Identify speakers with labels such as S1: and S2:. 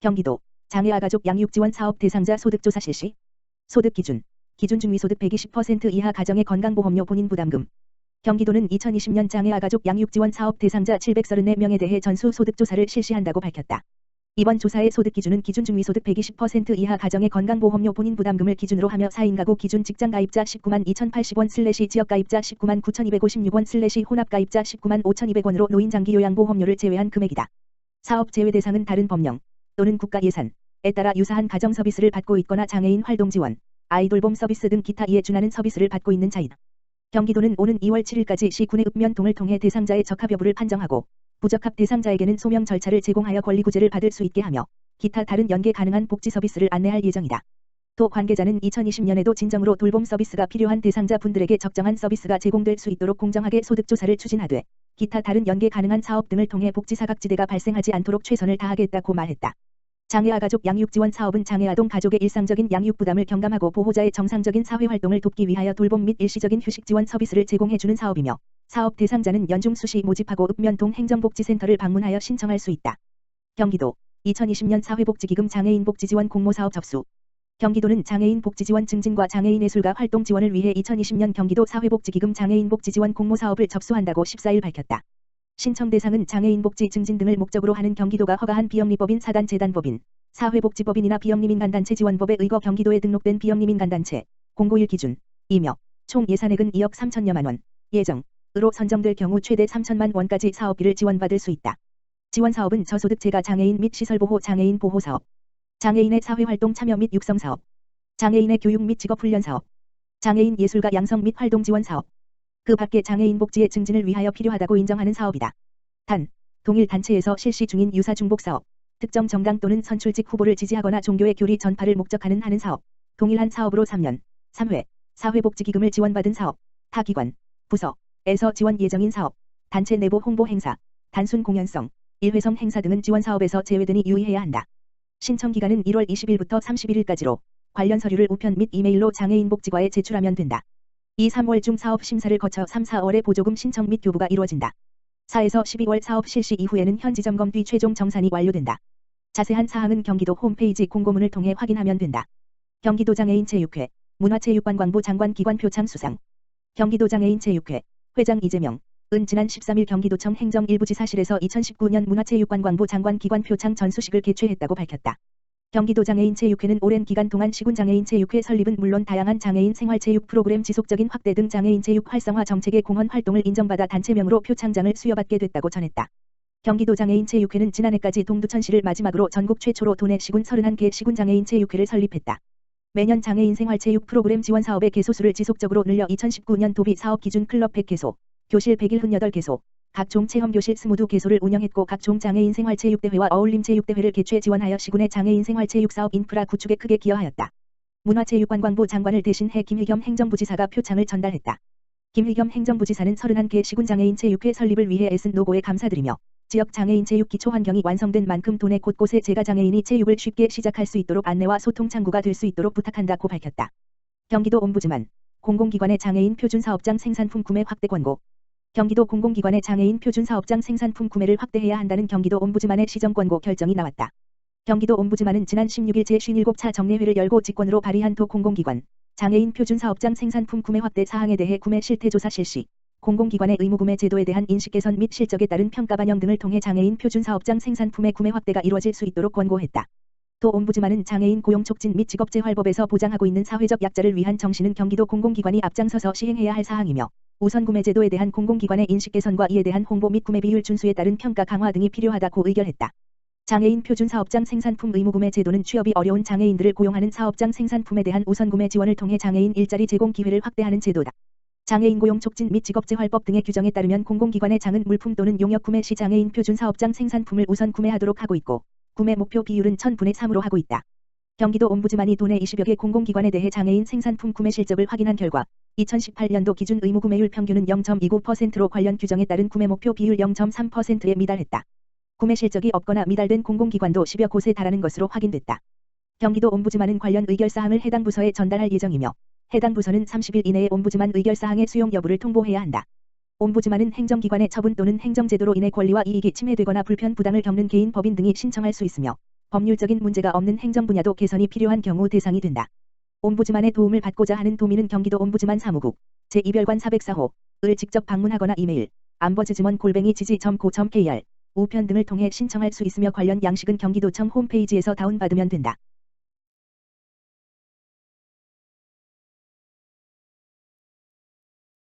S1: 경기도 장애아 가족 양육 지원 사업 대상자 소득조사 실시. 소득 기준. 기준 중위소득 120% 이하 가정의 건강보험료 본인 부담금. 경기도는 2020년 장애아 가족 양육 지원 사업 대상자 734명에 대해 전수 소득조사를 실시한다고 밝혔다. 이번 조사의 소득 기준은 기준 중위소득 120% 이하 가정의 건강보험료 본인 부담금을 기준으로 하며 4인 가구 기준 직장 가입자 19만 2,080원 슬래시 지역 가입자 19만 9,256원 슬래시 혼합 가입자 19만 5,200원으로 노인 장기 요양보험료를 제외한 금액이다. 사업 제외 대상은 다른 법령 또는 국가 예산에 따라 유사한 가정 서비스를 받고 있거나 장애인 활동 지원, 아이돌봄 서비스 등 기타 이에 준하는 서비스를 받고 있는 자이다. 경기도는 오는 2월 7일까지 시군의 읍면동을 통해 대상자의 적합 여부를 판정하고 부적합 대상자에게는 소명 절차를 제공하여 권리구제를 받을 수 있게 하며 기타 다른 연계 가능한 복지 서비스를 안내할 예정이다. 또 관계자는 2020년에도 진정으로 돌봄 서비스가 필요한 대상자 분들에게 적정한 서비스가 제공될 수 있도록 공정하게 소득조사를 추진하되 기타 다른 연계 가능한 사업 등을 통해 복지 사각지대가 발생하지 않도록 최선을 다하겠다고 말했다. 장애아 가족 양육 지원 사업은 장애 아동 가족의 일상적인 양육 부담을 경감하고 보호자의 정상적인 사회 활동을 돕기 위하여 돌봄 및 일시적인 휴식 지원 서비스를 제공해주는 사업이며 사업 대상자는 연중 수시 모집하고 읍면동 행정복지센터를 방문하여 신청할 수 있다. 경기도 2020년 사회복지기금 장애인 복지지원 공모사업 접수 경기도는 장애인 복지지원 증진과 장애인 예술가 활동 지원을 위해 2020년 경기도 사회복지기금 장애인 복지지원 공모사업을 접수한다고 14일 밝혔다. 신청 대상은 장애인 복지 증진 등을 목적으로 하는 경기도가 허가한 비영리법인 사단 재단법인, 사회복지법인이나 비영리민간단체 지원법에 의거 경기도에 등록된 비영리민간단체, 공고1 기준, 이며 총 예산액은 2억 3천여만 원, 예정으로 선정될 경우 최대 3천만 원까지 사업비를 지원받을 수 있다. 지원 사업은 저소득 재가 장애인 및 시설보호 장애인 보호사업, 장애인의 사회활동 참여 및 육성사업, 장애인의 교육 및 직업훈련 사업, 장애인 예술가 양성 및 활동 지원 사업, 그 밖에 장애인 복지의 증진을 위하여 필요하다고 인정하는 사업이다. 단, 동일 단체에서 실시 중인 유사 중복 사업, 특정 정당 또는 선출직 후보를 지지하거나 종교의 교리 전파를 목적하는 하는 사업, 동일한 사업으로 3년, 3회, 사회복지기금을 지원받은 사업, 타 기관, 부서에서 지원 예정인 사업, 단체 내부 홍보 행사, 단순 공연성, 일회성 행사 등은 지원 사업에서 제외되니 유의해야 한다. 신청 기간은 1월 20일부터 31일까지로 관련 서류를 우편 및 이메일로 장애인 복지과에 제출하면 된다. 2, 3월 중 사업 심사를 거쳐 3, 4월에 보조금 신청 및 교부가 이루어진다. 4에서 12월 사업 실시 이후에는 현지 점검 뒤 최종 정산이 완료된다. 자세한 사항은 경기도 홈페이지 공고문을 통해 확인하면 된다. 경기도 장 애인 체육회, 문화체육관광부 장관 기관 표창 수상. 경기도 장 애인 체육회, 회장 이재명, 은 지난 13일 경기도청 행정 일부지사실에서 2019년 문화체육관광부 장관 기관 표창 전수식을 개최했다고 밝혔다. 경기도 장애인 체육회는 오랜 기간 동안 시군 장애인 체육회 설립은 물론 다양한 장애인 생활 체육 프로그램 지속적인 확대 등 장애인 체육 활성화 정책의 공헌 활동을 인정받아 단체명으로 표창장을 수여받게 됐다고 전했다. 경기도 장애인 체육회는 지난해까지 동두천시를 마지막으로 전국 최초로 도내 시군 31개 시군 장애인 체육회를 설립했다. 매년 장애인 생활 체육 프로그램 지원 사업의 개소수를 지속적으로 늘려 2019년 도비 사업 기준 클럽 100개소, 교실 178개소, 각종 체험교실 22개소를 운영했고 각종 장애인 생활체육대회와 어울림 체육대회를 개최 지원하여 시군의 장애인 생활체육사업 인프라 구축에 크게 기여하였다. 문화체육관광부 장관을 대신해 김희겸 행정부지사가 표창을 전달했다. 김희겸 행정부지사는 31개 시군 장애인 체육회 설립을 위해 애쓴 노고에 감사드리며 지역 장애인 체육 기초 환경이 완성된 만큼 도내 곳곳에 재가 장애인이 체육을 쉽게 시작할 수 있도록 안내와 소통 창구가 될 수 있도록 부탁한다고 밝혔다. 경기도 옴부즈만 공공기관의 장애인 표준 사업장 생산품 구매 확대 권고 경기도 공공기관의 장애인 표준 사업장 생산품 구매를 확대해야 한다는 경기도 옴부즈만의 시정 권고 결정이 나왔다. 경기도 옴부즈만은 지난 16일 제57차 정례회를 열고 직권으로 발의한 도 공공기관 장애인 표준 사업장 생산품 구매 확대 사항에 대해 구매 실태 조사 실시, 공공기관의 의무구매 제도에 대한 인식 개선 및 실적에 따른 평가 반영 등을 통해 장애인 표준 사업장 생산품의 구매 확대가 이루어질 수 있도록 권고했다. 또 옴부즈만은 장애인 고용 촉진 및 직업재활법에서 보장하고 있는 사회적 약자를 위한 정신은 경기도 공공기관이 앞장서서 시행해야 할 사항이며 우선 구매 제도에 대한 공공기관의 인식 개선과 이에 대한 홍보 및 구매 비율 준수에 따른 평가 강화 등이 필요하다고 의결했다. 장애인 표준 사업장 생산품 의무 구매 제도는 취업이 어려운 장애인들을 고용하는 사업장 생산품에 대한 우선 구매 지원을 통해 장애인 일자리 제공 기회를 확대하는 제도다. 장애인 고용 촉진 및 직업재활법 등의 규정에 따르면 공공기관의 장은 물품 또는 용역 구매 시 장애인 표준 사업장 생산품을 우선 구매하도록 하고 있고 구매 목표 비율은 1000분의 3으로 하고 있다. 경기도 옴부즈만이 도내 20여 개 공공기관에 대해 장애인 생산품 구매 실적을 확인한 결과 2018년도 기준 의무 구매율 평균은 0.29%로 관련 규정에 따른 구매 목표 비율 0.3%에 미달했다. 구매 실적이 없거나 미달된 공공기관도 10여 곳에 달하는 것으로 확인됐다. 경기도 옴부즈만은 관련 의결사항을 해당 부서에 전달할 예정이며 해당 부서는 30일 이내에 옴부즈만 의결사항의 수용 여부를 통보해야 한다. 옴부즈만은 행정기관의 처분 또는 행정제도로 인해 권리와 이익이 침해되거나 불편 부당을 겪는 개인 법인 등이 신청할 수 있으며 법률적인 문제가 없는 행정 분야도 개선이 필요한 경우 대상이 된다. 옴부즈만의 도움을 받고자 하는 도민은 경기도 옴부즈만 사무국 제2별관 404호 을 직접 방문하거나 이메일 암버즈즈먼 골뱅이 지지.co.kr 우편 등을 통해 신청할 수 있으며 관련 양식은 경기도청 홈페이지에서 다운받으면 된다.